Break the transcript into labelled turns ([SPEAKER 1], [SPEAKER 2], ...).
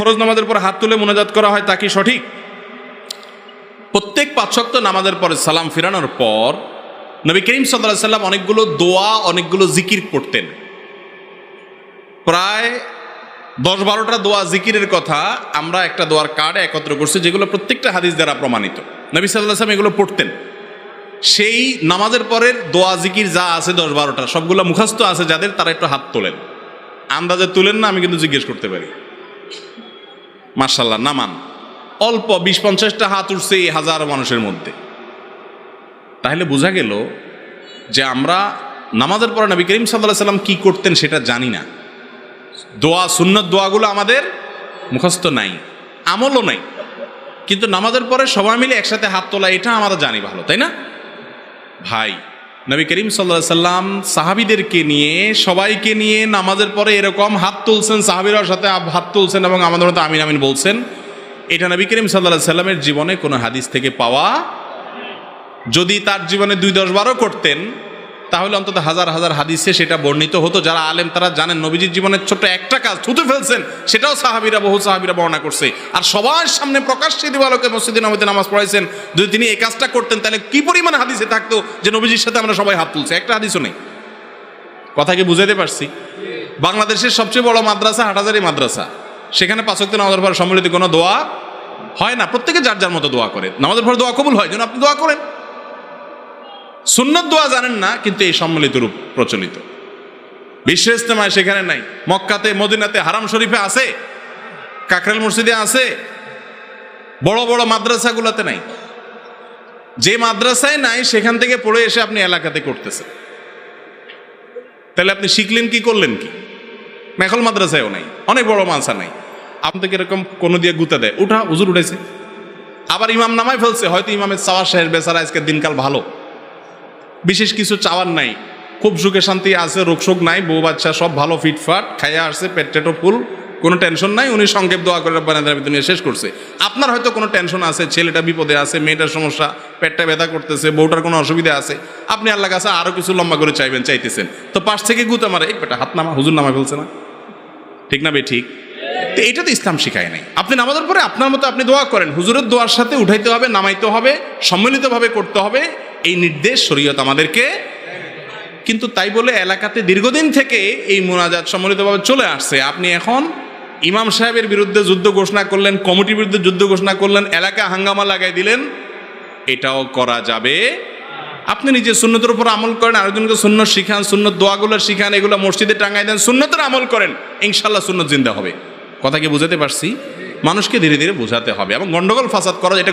[SPEAKER 1] ফরজ নামাজের পর হাত তুলে মোনাজাত করা হয়, তা কি সঠিক? প্রত্যেক পাঁচশক্ত নামাজের পরে সালাম ফিরানোর পর নবী করিম সাল্লাহ সাল্লাম অনেকগুলো দোয়া, অনেকগুলো জিকির করতেন। প্রায় দশ বারোটা দোয়া জিকিরের কথা আমরা একটা দোয়ার কার্ডে একত্র করছি, যেগুলো প্রত্যেকটা হাদিস দ্বারা প্রমাণিত। নবী সাল্লাহ সাল্লাম এগুলো পড়তেন। সেই নামাজের পরের দোয়া জিকির যা আছে দশ বারোটা সবগুলো মুখস্থ আছে যাদের, তারা একটু হাত তোলেন। আন্দাজে তুলেন না, আমি কিন্তু জিজ্ঞেস করতে পারি। মার্শাল্লাহ নামান। অল্প বিশ পঞ্চাশটা হাত উঠছে এই হাজার মানুষের মধ্যে। তাহলে বোঝা গেল যে আমরা নামাজের পরে নবী করিম সাল্লাহ সাল্লাম কী করতেন সেটা জানি না। দোয়া, সুন্নত দোয়াগুলো আমাদের মুখস্থ নাই, আমলও নাই। কিন্তু নামাজের পরে সবাই মিলে একসাথে হাত তোলা, এটা আমরা জানি ভালো, তাই না? ভাই নবী করিম সাল্লাহ সাল্লাম সাহাবিদেরকে নিয়ে, সবাইকে নিয়ে নামাজের পরে এরকম হাত তুলছেন সাহাবিরার সাথে হাত তুলছেন এবং আমাদের মতো আমিন আমিন বলছেন। এটা নবী করিম সাল্লাহ সাল্লামের জীবনে কোনো হাদিস থেকে পাওয়া যদি তার জীবনে দুই দশ বারও করতেন তাহলে অন্তত হাজার হাজার হাদিসে সেটা বর্ণিত হতো। যারা আলেম, তারা জানেন নবীজির জীবনের ছোট্ট একটা কাজ থুতু ফেলছেন, সেটাও সাহাবিরা, বহু সাহাবিরা বর্ণনা করছে। আর সবার সামনে প্রকাশ্যে দিবালোকে মসজিদে নবীতে নামাজ পড়াইছেন, যদি তিনি এই কাজটা করতেন, তাহলে কি পরিমাণ হাদিসে থাকতো যে নবীজির সাথে আমরা সবাই হাত তুলছি? একটা হাদিসও নেই। কথা কি বুঝাইতে পারছি? বাংলাদেশের সবচেয়ে বড় মাদ্রাসা হাটাজারি মাদ্রাসা। সেখানে পাঁচক্ত নামাজের পর সম্মিলিত কোনো দোয়া হয় না। প্রত্যেকে যার যার মতো দোয়া করে। নামাজের পর দোয়া কবুল হয়, যেন আপনি দোয়া করেন। সুন্নত দোয়া জানেন না, কিন্তু এই সম্মিলিত রূপ প্রচলিত। বিশ্ব ইস্তেমায় সেখানে নাই। মক্কাতে, মদিনাতে হারাম শরীফে আছে কাকরাল মসজিদে আছে, বড় বড় মাদ্রাসাগুলোতে নাই। যে মাদ্রাসায় নাই, সেখান থেকে পড়ে এসে আপনি এলাকাতে করতেছেন। তাহলে আপনি শিখলেন কি, করলেন কি? মেখল মাদ্রাসায়ও নাই, অনেক বড় মাদ্রাসা নাই। আপনাকে এরকম কোনো দিয়ে গুতা দেয়। উঠা, হুজুর উঠেছে। আবার ইমাম নামাই ফেলছে, হয়তো ইমামের চাওয়ার শেষ বেচারা আজকের দিনকাল ভালো। বিশেষ কিছু চাওয়ার নাই। খুব সুখে শান্তি আছে, রোগ শোক নাই, বউ বাচ্চা সব ভালো ফিটফাট খাইয়া আসছে, পেট টেটো ফুল, কোনো টেনশন নাই, উনি সংক্ষেপ দোয়া করে বানাদের ভিতরে নিয়ে শেষ করছে। আপনার হয়তো কোনো টেনশন আছে, ছেলেটা বিপদে আছে, মেয়েটার সমস্যা, পেটটা ব্যথা করতেছে, বউটার কোনো অসুবিধা আছে, আপনি আল্লাহ কাছে আরও কিছু লম্বা করে চাইবেন, চাইতেছেন। তো পাশ থেকে গুতা মারে, এই বেটা হাত নামা, হুজুর নামা ফেলছে না? ঠিক না বে, ঠিক? তো এটা তো ইসলাম শিখায় নাই। আপনি নামাজের পরে আপনার মতো আপনি দোয়া করেন, হুজুরের দোয়ার সাথে উঠাইতে হবে, নামাইতে হবে, সম্মিলিতভাবে করতে হবে এই নির্দেশ শরীয়ত আমাদেরকে কিন্তু তাই বলে এলাকাতে দীর্ঘদিন থেকে এই মোনাজাত সম্মিলিতভাবে চলে আসছে। আপনি এখন ইমাম সাহেবের বিরুদ্ধে যুদ্ধ ঘোষণা করলেন, কমিটির বিরুদ্ধে যুদ্ধ ঘোষণা করলেন এলাকা হাঙ্গামা লাগাই দিলেন, এটাও করা যাবে। আপনি নিজে সুন্নতের উপর আমল করেন, আরেকজনকে সুন্নত শিখান, সুন্নত দোয়াগুলো শিখান, এগুলো মসজিদে টাঙ্গাই দেন, সুন্নতের আমল করেন ইনশাল্লাহ সুন্নত জিন্দা হবে। কথা কি বুঝাতে পারছি? মানুষকে ধীরে ধীরে বোঝাতে হবে এবং গন্ডগোল ফাসাদ করা, এটা